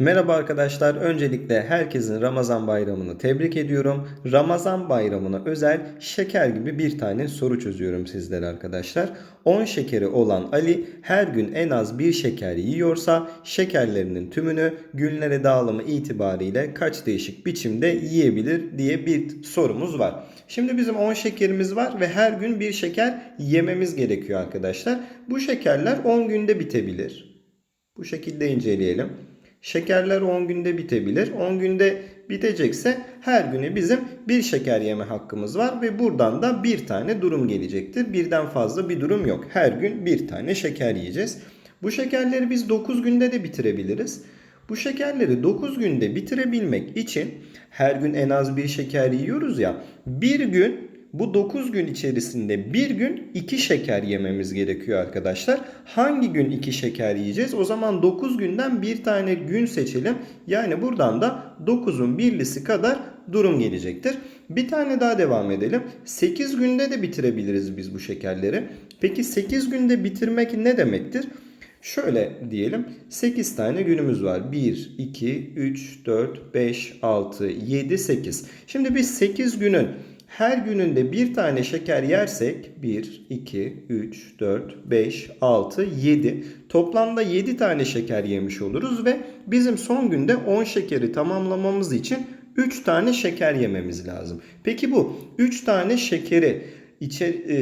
Merhaba arkadaşlar. Öncelikle herkesin Ramazan bayramını tebrik ediyorum. Ramazan bayramına özel şeker gibi bir tane soru çözüyorum sizlere arkadaşlar. 10 şekeri olan Ali her gün en az bir şeker yiyorsa şekerlerinin tümünü günlere dağılımı itibariyle kaç değişik biçimde yiyebilir diye bir sorumuz var. Şimdi bizim 10 şekerimiz var ve her gün bir şeker yememiz gerekiyor arkadaşlar. Bu şekerler 10 günde bitebilir. Bu şekilde inceleyelim. Şekerler 10 günde bitebilir. 10 günde bitecekse her güne bizim bir şeker yeme hakkımız var ve buradan da bir tane durum gelecektir. Birden fazla bir durum yok. Her gün bir tane şeker yiyeceğiz. Bu şekerleri biz 9 günde de bitirebiliriz. Bu şekerleri 9 günde bitirebilmek için her gün en az bir şeker yiyoruz ya. Bir gün bu 9 gün içerisinde bir gün 2 şeker yememiz gerekiyor arkadaşlar. Hangi gün 2 şeker yiyeceğiz? O zaman 9 günden bir tane gün seçelim. Yani buradan da 9'un birlisi kadar durum gelecektir. Bir tane daha devam edelim. 8 günde de bitirebiliriz biz bu şekerleri. Peki 8 günde bitirmek ne demektir? Şöyle diyelim 8 tane günümüz var. 1, 2, 3, 4, 5, 6, 7, 8. Şimdi biz 8 günün her gününde bir tane şeker yersek 1, 2, 3, 4, 5, 6, 7 toplamda 7 tane şeker yemiş oluruz ve bizim son günde 10 şekeri tamamlamamız için 3 tane şeker yememiz lazım. Peki bu 3 tane şekeri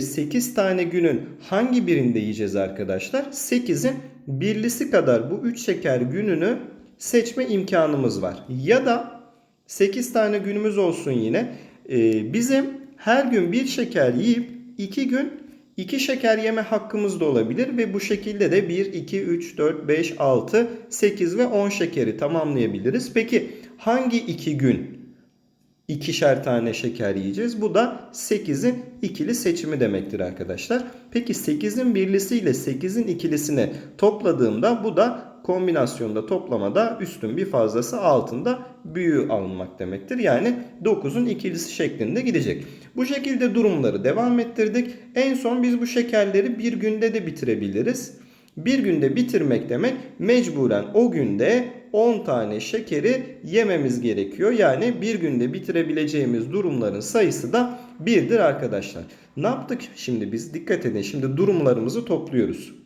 8 tane günün hangi birinde yiyeceğiz arkadaşlar? 8'in birlisi kadar bu 3 şeker gününü seçme imkanımız var. Ya da 8 tane günümüz olsun yine. Ee, bizim her gün bir şeker yiyip 2 gün 2 şeker yeme hakkımız da olabilir ve bu şekilde de 1, 2, 3, 4, 5, 6, 8 ve 10 şekeri tamamlayabiliriz. Peki hangi 2 gün ikişer tane şeker yiyeceğiz? Bu da 8'in ikili seçimi demektir arkadaşlar. Peki 8'in birlisi ile 8'in ikilisini topladığımda bu da kombinasyonda toplamada üstün bir fazlası altında büyüğü alınmak demektir. Yani 9'un ikilisi şeklinde gidecek. Bu şekilde durumları devam ettirdik. En son biz bu şekerleri bir günde de bitirebiliriz. Bir günde bitirmek demek mecburen o günde 10 tane şekeri yememiz gerekiyor. Yani bir günde bitirebileceğimiz durumların sayısı da 1'dir arkadaşlar. Ne yaptık şimdi biz? Dikkat edin şimdi durumlarımızı topluyoruz.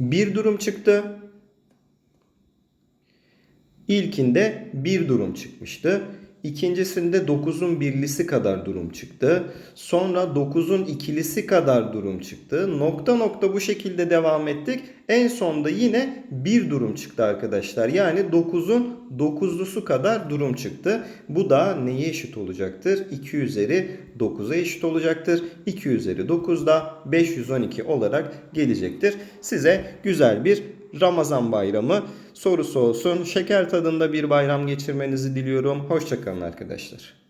Bir durum çıktı. İlkinde bir durum çıkmıştı. İkincisinde 9'un birlisi kadar durum çıktı. Sonra 9'un ikilisi kadar durum çıktı. Nokta nokta bu şekilde devam ettik. En sonda yine bir durum çıktı arkadaşlar. Yani 9'un 9'lusu kadar durum çıktı. Bu da neye eşit olacaktır? 2 üzeri 9'a eşit olacaktır. 2 üzeri 9 da 512 olarak gelecektir. Size güzel bir Ramazan bayramı sorusu olsun. Şeker tadında bir bayram geçirmenizi diliyorum. Hoşçakalın arkadaşlar.